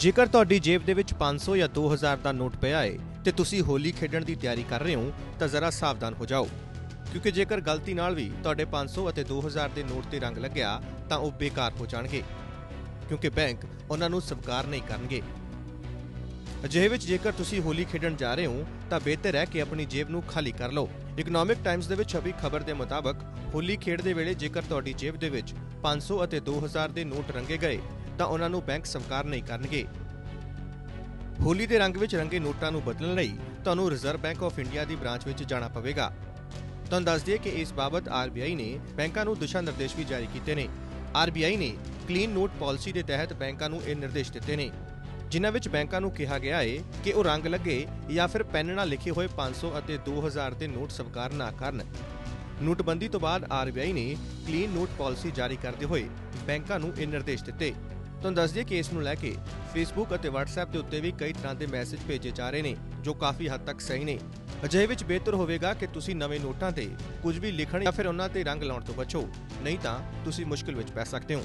ਜੇਕਰ ਤੁਹਾਡੀ ਜੇਬ ਦੇ ਵਿੱਚ 500 ਜਾਂ 2000 ਦਾ ਨੋਟ ਪਿਆ ਹੈ ਤੇ ਤੁਸੀਂ ਹੋਲੀ ਖੇਡਣ ਦੀ ਤਿਆਰੀ ਕਰ ਰਹੇ ਹੋ, ਤਾਂ ਜ਼ਰਾ ਸਾਵਧਾਨ ਹੋ ਜਾਓ। ਕਿਉਂਕਿ ਜੇਕਰ ਗਲਤੀ ਨਾਲ ਵੀ ਤੁਹਾਡੇ 500 ਅਤੇ 2000 ਦੇ ਨੋਟ ਤੇ ਰੰਗ ਲੱਗਿਆ, ਤਾਂ ਉਹ ਬੇਕਾਰ ਹੋ ਜਾਣਗੇ। ਕਿਉਂਕਿ ਬੈਂਕ ਉਹਨਾਂ ਨੂੰ ਸਵੀਕਾਰ ਨਹੀਂ ਕਰਨਗੇ। ਅਜਿਹੇ ਵਿੱਚ ਜੇਕਰ ਤੁਸੀਂ ਹੋਲੀ ਖੇਡਣ ਜਾ ਰਹੇ ਹੋ, ਤਾਂ ਬਿਹਤਰ ਹੈ ਕਿ ਆਪਣੀ ਜੇਬ ਨੂੰ ਖਾਲੀ ਕਰ ਲਓ। ਇਕਨੋਮਿਕ ਟਾਈਮਸ ਦੇ ਵਿੱਚ ਛਪੀ ਖਬਰ ਦੇ ਮੁਤਾਬਕ, ਹੋਲੀ ਖੇਡਦੇ ਵੇਲੇ ਜੇਕਰ ਤੁਹਾਡੀ ਜੇਬ ਦੇ ਵਿੱਚ 500 ਅਤੇ 2000 ਦੇ ਨੋਟ ਰੰਗੇ ਗਏ ਤਾਂ ਉਹਨਾਂ ਨੂੰ ਬੈਂਕ ਸਵੀਕਾਰ ਨਹੀਂ ਕਰਨਗੇ। ਹੋਲੀ ਦੇ ਰੰਗ ਵਿੱਚ ਰੰਗੇ ਨੋਟਾਂ ਨੂੰ ਬਦਲਣ ਲਈ ਤੁਹਾਨੂੰ ਰਿਜ਼ਰਵ ਬੈਂਕ ਆਫ ਇੰਡੀਆ ਦੀ ਬ੍ਰਾਂਚ ਵਿੱਚ ਜਾਣਾ ਪਵੇਗਾ। ਤੁਹਾਨੂੰ ਦੱਸ ਦਈਏ ਕਿ ਇਸ ਬਾਬਤ ਆਰਬੀਆਈ ਨੇ ਬੈਂਕਾਂ ਨੂੰ ਦਿਸ਼ਾ ਨਿਰਦੇਸ਼ ਵੀ ਜਾਰੀ ਕੀਤੇ ਨੇ। ਆਰਬੀਆਈ ਨੇ ਕਲੀਨ ਨੋਟ ਪਾਲਿਸੀ ਦੇ ਤਹਿਤ ਬੈਂਕਾਂ ਨੂੰ ਇਹ ਨਿਰਦੇਸ਼ ਦਿੱਤੇ ਨੇ। ਜਿਨ੍ਹਾਂ ਵਿੱਚ ਬੈਂਕਾਂ ਨੂੰ ਕਿਹਾ ਗਿਆ ਹੈ ਕਿ ਉਹ ਰੰਗ ਲੱਗੇ ਜਾਂ ਫਿਰ ਪੈਨ ਨਾਲ ਲਿਖੇ ਹੋਏ 500 ਅਤੇ 2000 ਦੇ ਨੋਟ ਸਵੀਕਾਰ ਨਾ ਕਰਨ। ਨੋਟਬੰਦੀ ਤੋਂ ਬਾਅਦ ਆਰਬੀਆਈ ਨੇ ਕਲੀਨ ਨੋਟ ਪਾਲਿਸੀ ਜਾਰੀ ਕਰਦੇ ਹੋਏ ਬੈਂਕਾਂ ਨੂੰ ਇਹ ਨਿਰਦੇਸ਼ ਦਿੱਤੇ। ਤੁਹਾਨੂੰ ਦੱਸ ਦਈਏ ਕਿ ਇਸ ਨੂੰ ਲੈ ਕੇ ਫੇਸਬੁੱਕ ਅਤੇ WhatsApp ਦੇ ਉੱਤੇ ਵੀ ਕਈ ਤਰ੍ਹਾਂ ਦੇ ਮੈਸੇਜ ਭੇਜੇ ਜਾ ਰਹੇ ਨੇ, ਜੋ ਕਾਫੀ ਹੱਦ ਤੱਕ ਸਹੀ ਨੇ। ਅਜਿਹੇ ਵਿੱਚ ਬਿਹਤਰ ਹੋਵੇਗਾ ਕਿ ਤੁਸੀਂ ਨਵੇਂ ਨੋਟਾਂ ਤੇ ਕੁਝ ਵੀ ਲਿਖਣ ਜਾਂ ਫਿਰ ਉਹਨਾਂ ਤੇ ਰੰਗ ਲਾਉਣ ਤੋਂ ਬਚੋ, ਨਹੀਂ ਤਾਂ ਤੁਸੀਂ ਮੁਸ਼ਕਲ ਵਿੱਚ ਪੈ ਸਕਦੇ ਹੋ।